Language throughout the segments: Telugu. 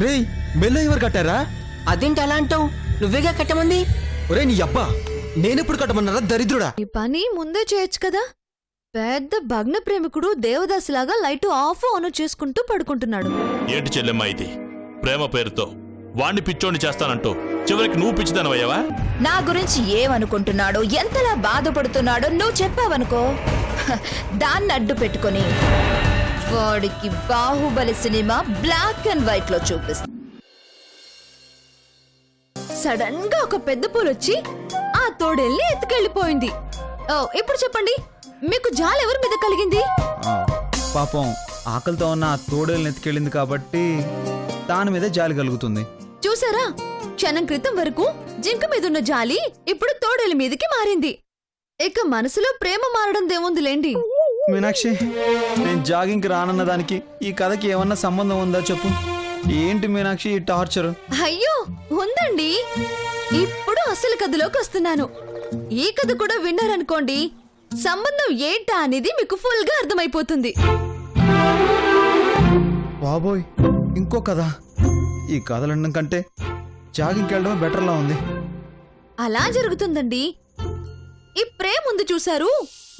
రేయ్ మెల్ల ఎవరు కట్టారా? అదేంటి అలా అంటావు? నువ్వేగా కట్టమంది? ఒరే నీ అబ్బా నేనెప్పుడు కట్టమన్నారా దరిద్రుడా? ఈ పని ముందే చేయొచ్చు కదా? పెద్ద భగ్న ప్రేమికుడు దేవదాసులాగా లైట్ ఆఫ్ ఆన్ చేసుకుంటూ పడుకుంటున్నాడు. ఏంటి చెల్లెమ్మ ఇది? ప్రేమ పేరుతో. వాణ్ణి పిచ్చోని చేస్తానంటూ. చివరికి నువ్వు పిచ్చిదానవయ్యావా? నా గురించి ఏమనుకుంటున్నాడో ఎంతలా బాధపడుతున్నాడో నువ్వు చెప్పావనుకో. దాన్ని అడ్డు పెట్టుకొని. వాడికి బాహుబలి సినిమా బ్లాక్ అండ్ వైట్లో చూపిస్తా సడన్గా ఒక పెద్ద పూలొచ్చి ఆ తోడేల్ని ఎత్తుకెళ్ళిపోయింది. ఓ ఇప్పుడు చెప్పండి మీకు జాలి ఎవరి మీద కలిగింది? పాపం ఆకలితో ఉన్న ఆ తోడేలు ఎత్తుకెళ్ళింది కాబట్టి దాని మీద జాలి కలుగుతుంది. చూసారా? క్షణం క్రితం వరకు జింక మీదున్న జాలి ఇప్పుడు తోడేలి మీదకి మారింది. ఇక మనసులో ప్రేమ మారడం దేముందిలేండి మీనాక్షి నేను జాగింగ్కి రానన్న దానికి ఈ కథకి ఏమన్నా సంబంధం ఉందా చెప్పు. ఏంటి మీనాక్షి ఈ టార్చర్? అయ్యో ఉందండి. ఇప్పుడు అసలు కథలోకి వస్తున్నాను. ఈ కథ కూడా విన్నారనుకోండి సంబంధం ఏంటా అనేది మీకు ఫుల్గా అర్థమైపోతుంది. బాబోయ్ ఇంకో కథ. ఈ కథలు వినడం కంటే జాగింగ్కి వెళ్ళడమే బెటర్లా ఉంది. అలా జరుగుతుందండి. ఈ ప్రేమ ఉంది చూశారు?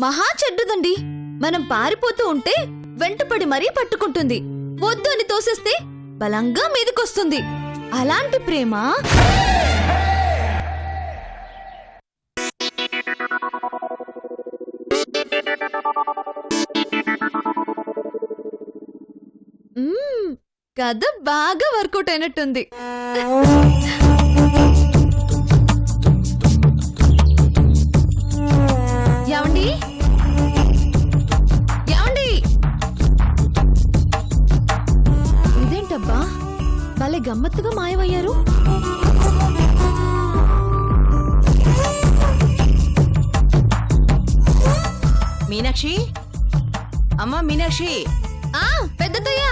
మహా చెడ్డదండి. మనం పారిపోతూ ఉంటే వెంటపడి మరీ పట్టుకుంటుంది. వద్దు అని తోసేస్తే బలంగా మీదకొస్తుంది. అలాంటి ప్రేమ? కథ బాగా వర్కౌట్ అయినట్టుంది. ఏమండి? గమ్మత్తుగా మాయమయ్యారు? మీనాక్షి? అమ్మా మీనాక్షి! ఆ పెద్దతయ్య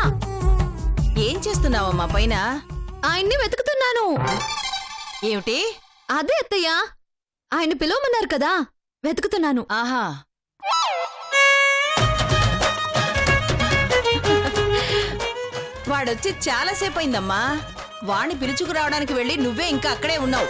ఏం చేస్తున్నావమ్మా పైన? ఆయన్ని వెతుకుతున్నాను. ఏమిటి? అదే అత్తయ్య. ఆయన పిలవమన్నారు కదా. వెతుకుతున్నాను. ఆహా. వాడొచ్చి చాలాసేపు అయిందమ్మా వాణ్ణి పిలుచుకురావడానికి వెళ్ళి నువ్వే ఇంకా అక్కడే ఉన్నావు.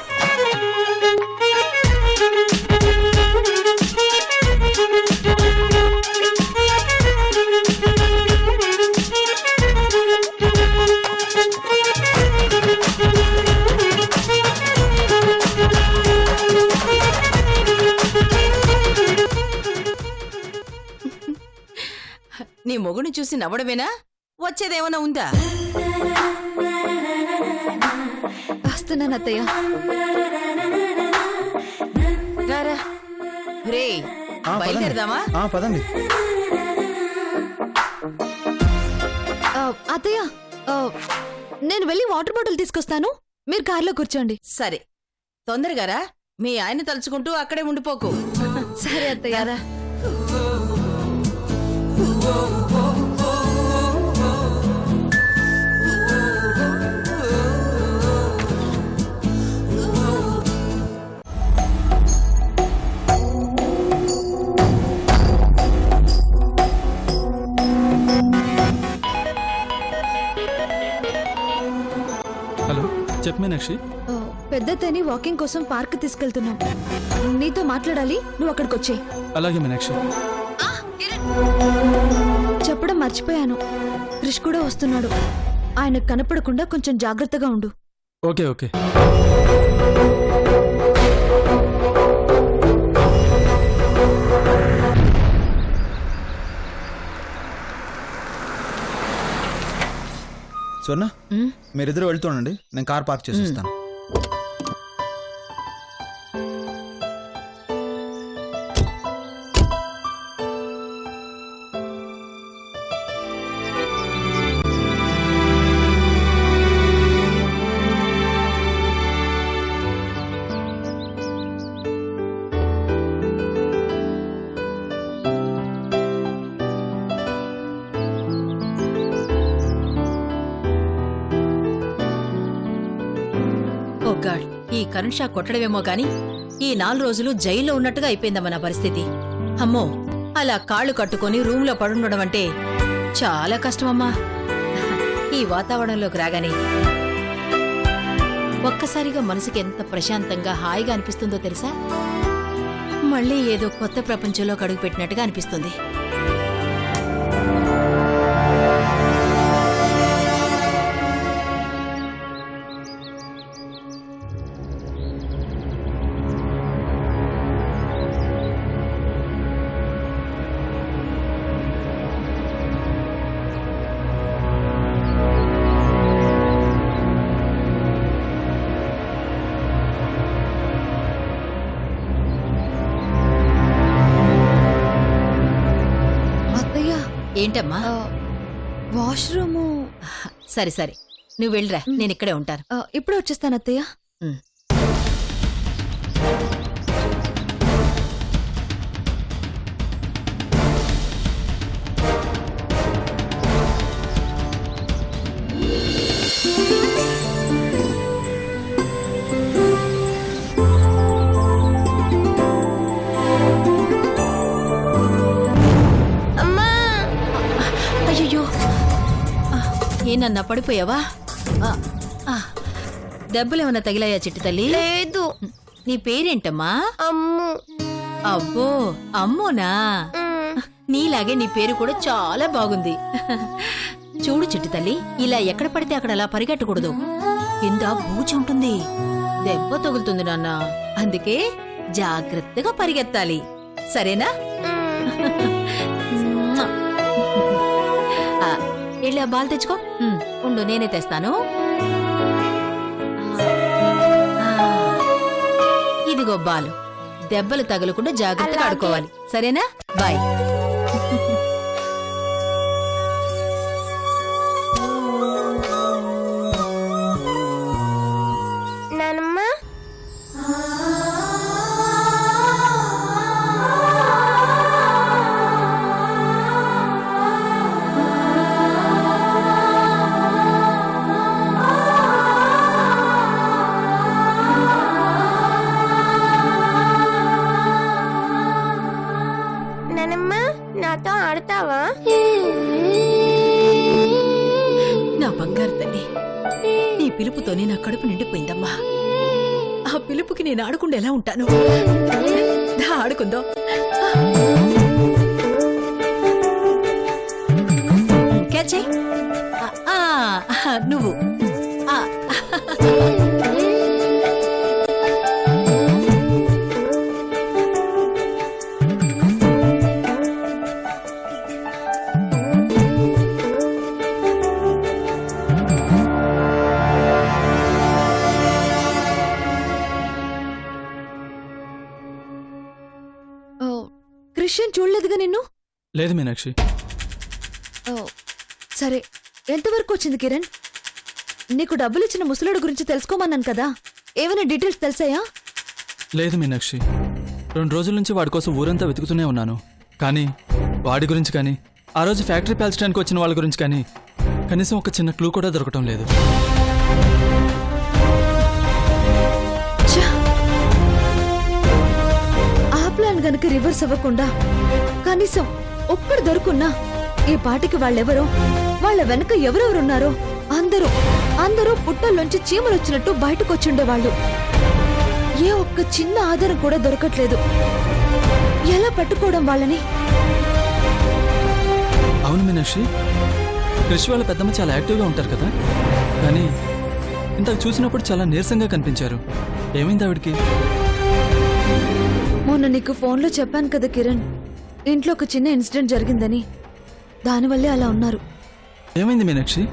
నీ మొగుని చూసి నవ్వడమేనా? వచ్చేదేమన్నా ఉందా? వస్తున్నాను అత్తయ్య రారా రే ఆ, పదండి. బయలుదేరదామా? ఆ, పదండి. ఆ, అత్తయ్య ఆ, నేను వెళ్ళి వాటర్ బాటిల్ తీసుకొస్తాను. మీరు కార్లో కూర్చోండి. సరే. తొందరగా రా. మీ ఆయన తలుచుకుంటూ అక్కడే ఉండిపోకు. సరే అత్తయ్య హలో. చెప్పు మీనాక్షి. ఆ, పెద్దత్తని వాకింగ్ కోసం పార్క్ తీసుకెళ్తున్నాం. నీతో మాట్లాడాలి నువ్వు అక్కడికి వచ్చే అలాగే మీనాక్షి. చెప్పడం మర్చిపోయాను. క్రిష్ కూడా వస్తున్నాడు. ఆయన కనపడకుండా కొంచెం జాగ్రత్తగా ఉండు. Okay okay. సోనా మీరిద్దరు వెళ్తుండండి నేను కార్ పార్క్ చేసి వస్తాను. ఈ కొట్టడమేమో కాని ఈ నాలుగు రోజులు జైల్లో ఉన్నట్టుగా అయిపోయిందమ్మ నా పరిస్థితి. అమ్మో అలా కాళ్ళు కట్టుకొని రూమ్లో పడుండడం అంటే చాలా కష్టమమ్మా. ఈ వాతావరణంలోకి రాగానే ఒక్కసారిగా మనసుకి ఎంత ప్రశాంతంగా హాయిగా అనిపిస్తుందో తెలుసా? మళ్ళీ ఏదో కొత్త ప్రపంచంలో అడుగుపెట్టినట్టుగా అనిపిస్తుంది. ఏంటమ్మా? వాష్రూము. సరే సరే. నువ్వు వెళ్ళరా. నేను ఇక్కడే ఉంటాను. ఇప్పుడే వచ్చేస్తాను అత్తయ్య ఏనన్నా పడిపోయావా. దెబ్బలేమన్నా తగిలాయా చిట్టి తల్లి? లేదు. నీ పేరేంటమ్మా? అమ్ము. అబ్బో అమ్మోనా? నీలాగే నీ పేరు కూడా చాలా బాగుంది. చూడు చిట్టి తల్లి ఇలా ఎక్కడ పడితే అక్కడ అలా పరిగెట్టకూడదు. కింద బూచి ఉంటుంది. దెబ్బ తగులుతుంది నాన్న. అందుకే జాగ్రత్తగా పరిగెత్తాలి. సరేనా? వెళ్ళి ఆ బాల్ తెచ్చుకో. ఉండు నేనే తెస్తాను. ఇదిగో బాలు దెబ్బలు తగలకుండా జాగ్రత్తగా ఆడుకోవాలి. సరేనా? బాయ్. నా తల్లి నీ పిలుపుతోనే నా కడుపు నిండిపోయిందమ్మా. ఆ పిలుపుకి నేను ఆడకుండా ఎలా ఉంటాను. దా ఆడుకుందో. క్యాచ్ చెయ్. నువ్వు. క్రిస్టియన్ చూడలేదుగా నిన్ను? లేదు మీనాక్షి. ఓ, సరే. ఎంతవరకు వచ్చింది కిరణ్? నీకు డబ్బులు ఇచ్చిన ముసలుడు గురించి తెలుసుకోమన్నాను కదా. ఏమైనా డీటెయిల్స్ తెలిసాయా? లేదు మీనాక్షి. రెండు రోజుల నుంచి వాడి కోసం ఊరంతా వెతుకుతూనే ఉన్నాను. కానీ వాడి గురించి కానీ ఆ రోజు ఫ్యాక్టరీ పేల్చడానికి వచ్చిన వాళ్ళ గురించి కానీ కనీసం ఒక చిన్న క్లూ కూడా దొరకటం లేదు. వాళ్ళకి రివర్స్ అవ్వకుండా కనీసం ఒక్కడు దొరుకున్నా ఈ పాటికి వాళ్ళెవరో వాళ్ళ వెనక ఎవరెవరున్నారో అందరూ అందరూ పుట్టల్లోంచి చీమలు వచ్చినట్టు బయటకు ఏ ఒక్క చిన్న ఆధారం కూడా దొరకట్లేదు. ఎలా పట్టుకోవడం వాళ్ళని? అవును మీనాక్షి. కృషి వాళ్ళ పెద్దమ్మ చాలా యాక్టివ్గా ఉంటారు కదా. కానీ ఇంతకు చూసినప్పుడు చాలా నీరసంగా కనిపించారు. ఏమైంది ఆవిడకి? మొన్న నీకు ఫోన్లో చెప్పాను కదా కిరణ్. ఇంట్లో ఒక చిన్న ఇన్సిడెంట్ జరిగిందని. దానివల్లే అలా ఉన్నారు. ఏమైంది మీనాక్షి?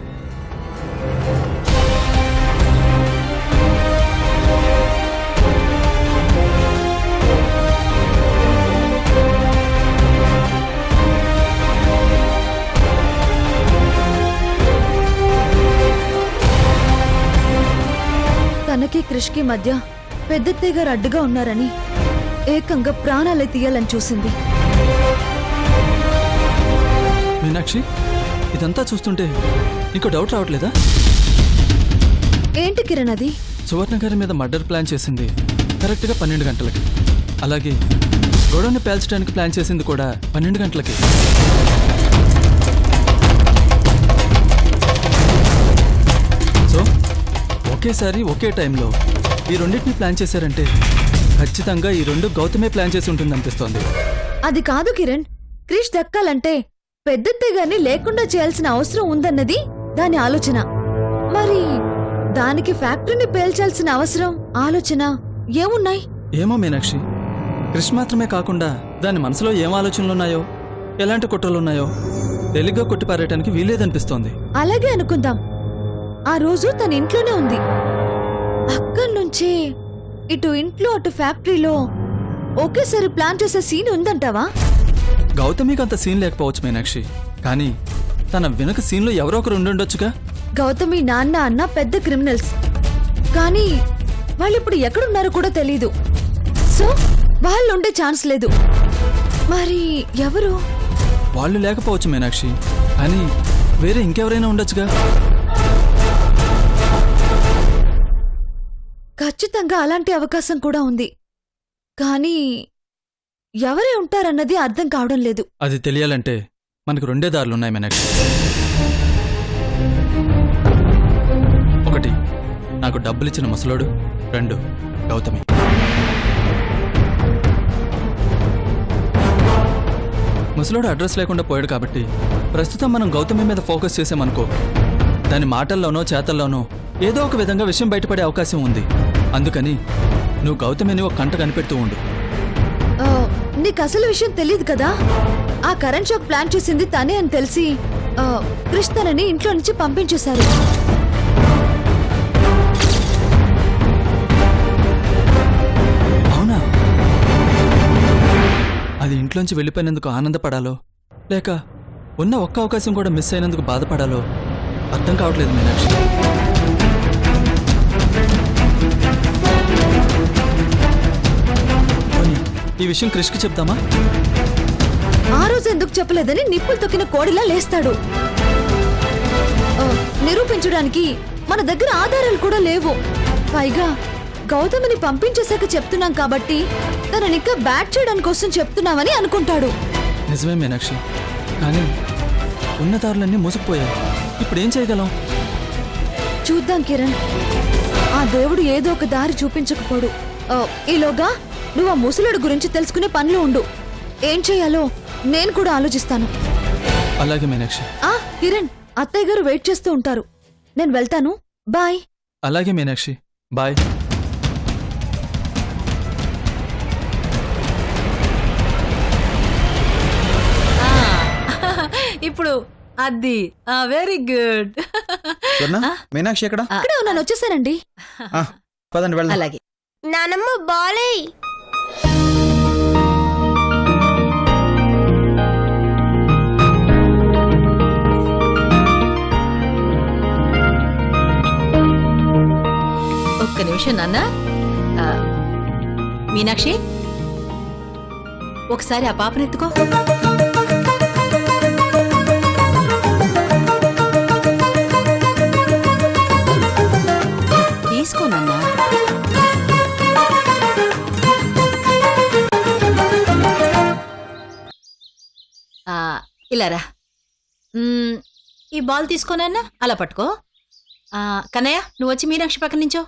తనకి క్రిష్కి మధ్య పెద్దత్తయ్య గారు అడ్డుగా ఉన్నారని. ఏకంగా ప్రాణాలే తీయాలని చూసింది. మీనాక్షి ఇదంతా చూస్తుంటే నీకు డౌట్ రావట్లేదా? ఏంటి కిరణ్ అది? సువర్ణ గారి మీద మర్డర్ ప్లాన్ చేసింది కరెక్ట్గా పన్నెండు గంటలకి. అలాగే గొడవని పేల్చడానికి ప్లాన్ చేసింది కూడా పన్నెండు గంటలకి. ఒకేసారి ఒకే టైంలో ఈ రెండింటిని ప్లాన్ చేశారంటే ఖచ్చితంగా ఈ రెండు గౌతమే ప్లాన్ చేసి ఉంటుంది అనిపిస్తోంది అది కాదు కిరణ్. క్రిష్ దక్కాలంటే పెద్దత్తయ్య గారిని లేకుండా చేయాల్సిన అవసరం ఉందన్నది దాని ఆలోచన. మరి దానికి ఫ్యాక్టరీని పేల్చాల్సిన అవసరం ఆలోచన ఏమున్నాయి? ఏమో మీనాక్షి. కృష్ణ మాత్రమే కాకుండా దాని మనసులో ఏం ఆలోచనలున్నాయో ఎలాంటి కుట్రలున్నాయో తేలిగ్గా కొట్టిపారేయటానికి వీలేదనిపిస్తోంది అలాగే అనుకుందాం. ఆ రోజు తన ఇంట్లోనే ఉంది. అక్కడి నుంచే ఇటు ఇంట్లో అటు ఫ్యాక్టరీలో ఒకేసారి ప్లాన్ చేసే సీన్ ఉందంటావా? గౌతమికి అంత సీన్ లేకపోవచ్చు మీనాక్షి. కానీ తన వెనుక సీన్లో ఎవరో ఒకరు ఉండుండొచ్చుగా గౌతమి నాన్న అన్న పెద్ద క్రిమినల్స్ కానీ వాళ్ళిప్పుడు ఎక్కడున్నారో కూడా తెలీదు. సో వాళ్ళు ఉండే ఛాన్స్ లేదు. మరి ఎవరు? వాళ్ళు లేకపోవచ్చు మీనాక్షి. కానీ వేరే ఇంకెవరైనా ఉండొచ్చుగా? ఖచ్చితంగా అలాంటి అవకాశం కూడా ఉంది. కానీ ఎవరే ఉంటారన్నది అర్థం కావడం లేదు. అది తెలియాలంటే మనకు రెండే దారులున్నాయి మీనాక్షి ఒకటి నాకు డబ్బులిచ్చిన ముసలోడు. రెండు గౌతమి. ముసలోడు అడ్రస్ లేకుండా పోయాడు కాబట్టి ప్రస్తుతం మనం గౌతమి మీద ఫోకస్ చేసామనుకో దాని మాటల్లోనో చేతల్లోనో ఏదో ఒక విధంగా విషయం బయటపడే అవకాశం ఉంది. అందుకని నువ్వు గౌతమిని ఒక కంట కనిపెడుతూ ఉండు. నీకు అసలు విషయం తెలియదు కదా? ఆ కరెంట్ షాక్ ప్లాన్ చేసింది తనే అని తెలిసి క్రిష్ తనని ఇంట్లో నుంచి పంపించేశారు. అవునా? అది ఇంట్లోంచి వెళ్ళిపోయినందుకు ఆనందపడాలో? లేక ఉన్న ఒక్క అవకాశం కూడా మిస్ అయినందుకు బాధపడాలో? అర్థం కావట్లేదు మీనాక్షి. ఈ విషయం క్రిష్కి చెప్తామా? ఆ రోజు ఎందుకు చెప్పలేదని నిప్పులు తొక్కిన కోడిలా లేస్తాడు. ఆ, నిరూపించడానికి మన దగ్గర ఆధారాలు కూడా లేవు. పైగా గౌతమిని పంపించేశాక చెప్తున్నాం కాబట్టి తననిక్క బ్యాట్ చేయడానికి కోసం చెప్తున్నామని అనుకుంటాడు. నిజమే మీనాక్షి. కానీ ఉన్న దారులన్నీ మూసుకుపోయాయి ఇప్పుడు ఏం చేయగలం? చూద్దాం కిరణ్. ఆ దేవుడు ఏదో ఒక దారి చూపించకపోడు. ఆ, ఈలోగా నువ్వు ఆ ముసలుడు గురించి తెలుసుకునే పనిలో ఉండు. ఏం చేయాలో నేను కూడా ఆలోచిస్తాను. అలాగే మీనాక్షి. ఆ కిరణ్ అత్తయ్య గారు వెయిట్ చేస్తూ ఉంటారు. నేను వెళ్తాను. బాయ్. అలాగే మీనాక్షి. బాయ్. ఇప్పుడు అది వెరీ గుడ్ మీనాక్షి ఎక్కడ? ఇక్కడే ఉన్నాను వచ్చేసానండి. ఆ, పదండి వెళ్దాం. అలాగే. నానమ్మ బాలే నిమిషం నాన్న ఆ, మీనాక్షి ఒకసారి ఆ పాపనెత్తుకో తీసుకో నాన్న. ఆ, ఇలా రా. మ్మ్, ఈ బాల్ తీసుకోనన్నా అలా పట్టుకో. ఆ, కన్నయ్య నువ్వు వచ్చి మీనాక్షి పక్కన నించో.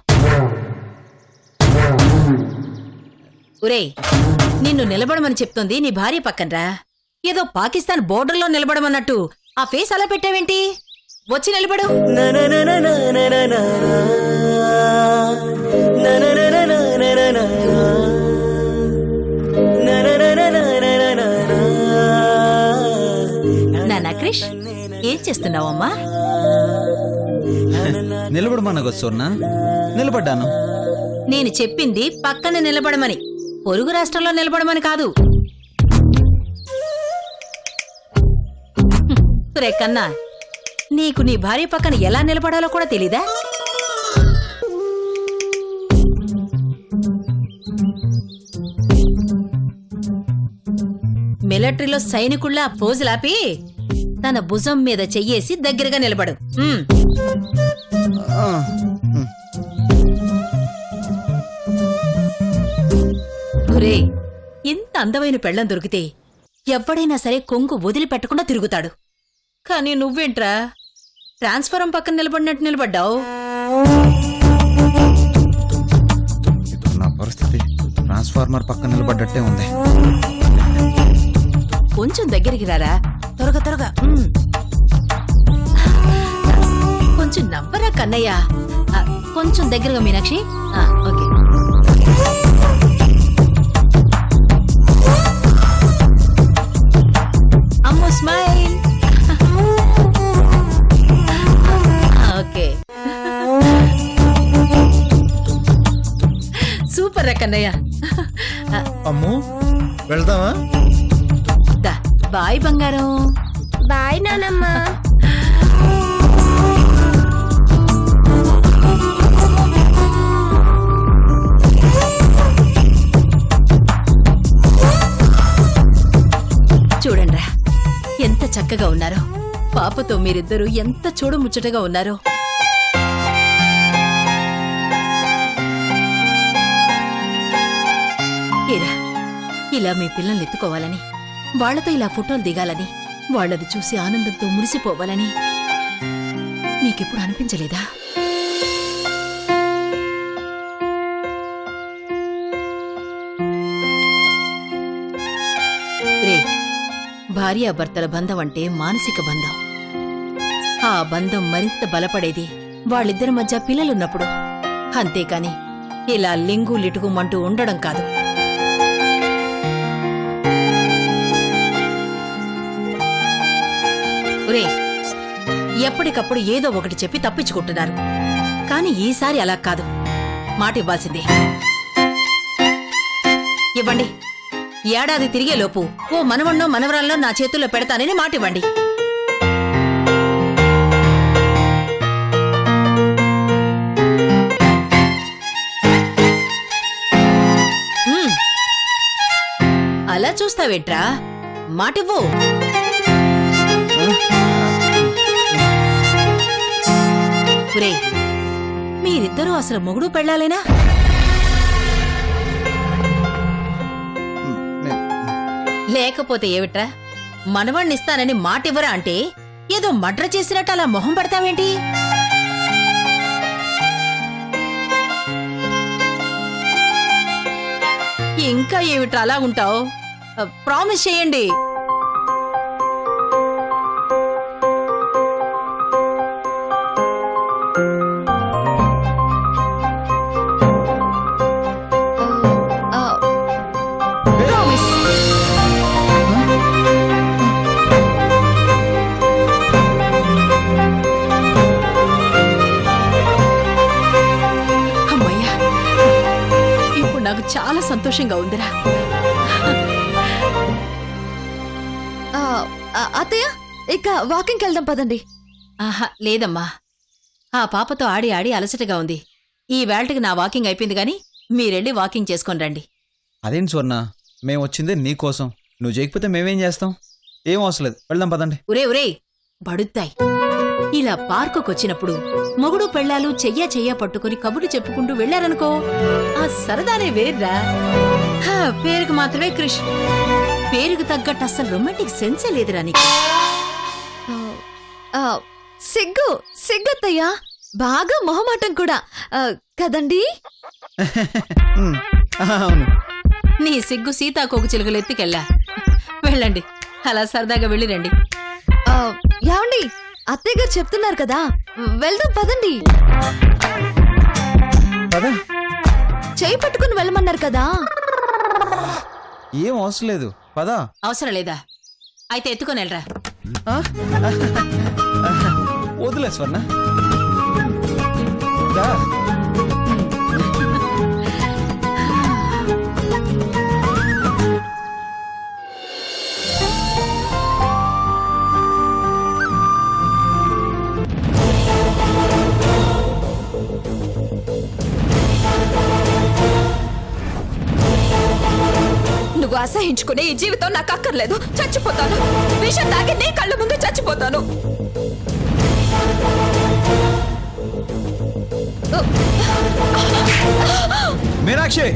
ఒరేయ్ నిన్ను నిలబడమని చెప్తోంది నీ భార్య పక్కనరా. ఏదో పాకిస్తాన్ బోర్డర్లో నిలబడమన్నట్టు ఆ ఫేస్ అలా పెట్టావేంటి? వచ్చి నిలబడు. నాన్న క్రిష్ ఏం చేస్తున్నావమ్మా? నిలబడమన్నగో నిలబడ్డాను. నేను చెప్పింది పక్కన నిలబడమని. పొరుగు రాష్ట్రంలో నిలబడమని కాదు. రే కన్నా నీకు నీ భార్య పక్కన ఎలా నిలబడాలో కూడా తెలీదా? మిలిటరీలో సైనికుళ్ళ పోజులాపి తన భుజం మీద చెయ్యేసి దగ్గరగా నిలబడు. రే ఇంత అందమైన పెళ్ళం దొరికితే ఎవ్వడైనా సరే కొంగు వదిలిపెట్టకుండా తిరుగుతాడు. కానీ నువ్వేంట్రా? ట్రాన్స్ఫరం పక్కన నిలబడినట్టు నిలబడ్డావు. ట్రాన్స్ఫార్మర్ పక్కన నిలబడ్డట్టే ఉంది. కొంచెం దగ్గరికి రారా? త్వరగా త్వరగా. కొంచెం నవ్వరా కన్నయ్య? కొంచెం దగ్గరగా Meenakshi. Okay. Smile okay super రా కన్నయ్య. అమ్ము వెళ్తావా దా బాయ్ బంగారం. బాయ్ నానమ్మ. చక్కగా ఉన్నారో. పాపతో మీరిద్దరూ ఎంత చూడముచ్చటగా ఉన్నారో. ఏరా ఇలా మీ పిల్లల్ని ఎత్తుకోవాలని వాళ్ళతో ఇలా ఫోటోలు దిగాలని వాళ్ళది చూసి ఆనందంతో మురిసిపోవాలని నీకెప్పుడు అనిపించలేదా? భార్యాభర్తల బంధం అంటే మానసిక బంధం. ఆ బంధం మరింత బలపడేది వాళ్ళిద్దరి మధ్య పిల్లలున్నప్పుడు. అంతేకాని ఇలా లింగు లిటుగుమంటూ ఉండడం కాదు. రే ఎప్పటికప్పుడు ఏదో ఒకటి చెప్పి తప్పించుకుంటున్నారు. కానీ ఈసారి అలా కాదు. మాట ఇవ్వాల్సిందే ఇవ్వండి. ఏడాది తిరిగే లోపు ఓ మనవన్నో మనవరాల్లో నా చేతుల్లో పెడతానని మాటివ్వండి. అలా చూస్తావేట్రా? మాటివ్వు. మీరిద్దరూ అసలు మొగుడు పెళ్ళాలేనా? లేకపోతే ఏమిట్రా? మనవాణ్ణి ఇస్తానని మాటివ్వరా అంటే ఏదో మడ్ర చేసినట్టు అలా మొహం పడతావేంటి? ఇంకా ఏమిట్రా అలా ఉంటావు? ప్రామిస్ చేయండి. సంతోషంగా ఉందిరా. అత్తయ్య ఇక వాకింగ్కి వెళ్దాం పదండి. ఆహా లేదమ్మా. ఆ పాపతో ఆడి ఆడి అలసటగా ఉంది. ఈ వేళటికి నా వాకింగ్ అయిపోయింది గాని మీరెళ్ళి వాకింగ్ చేసుకొని రండి. అదేంటి స్వర్ణ? మేము వచ్చిందే నీ కోసం. నువ్వు చేయకపోతే మేమేం చేస్తాం? ఏం అవసరం లేదు. వెళ్దాం పదండి. ఒరే ఒరే బడుద్దాయి. ఇలా పార్కుకొచ్చినప్పుడు మొగుడు పెళ్ళాలు చెయ్య చెయ్య పట్టుకుని కబుర్లు చెప్పుకుంటూ వెళ్ళారనుకో ఆ సరదానే వేర్రా. హా, పేరుకు మాత్రమే క్రిష్. పేరుకు తగ్గట్టు అస్సలు రొమాంటిక్ సెన్సే లేదురా నీకు. సిగ్గు సిగ్గత్తయ్యా. బాగా మొహమాటం కూడా. కదండి? అవును. నీ సిగ్గు సీతాకోకు చిలుకలు ఎత్తికెళ్ళా. వెళ్ళండి అలా సరదాగా వెళ్ళిరండి ఆ, ఏమండి? అత్తయ్య గారు చెప్తున్నారు కదా వెళ్దాం పదండి. పద. చేయి పట్టుకుని వెళ్ళమన్నారు కదా. ఏం అవసరం లేదు. పద. అవసరం లేదా? అయితే ఎత్తుకొని వెళ్ళరా. ఆ? వదిలే స్వర్ణ దా. అసహించుకునే ఈ జీవితం నాకు అక్కర్లేదు చచ్చిపోతాను. విషం తాగి నీ కళ్ళ ముందు చచ్చిపోతాను. మీనాక్షి!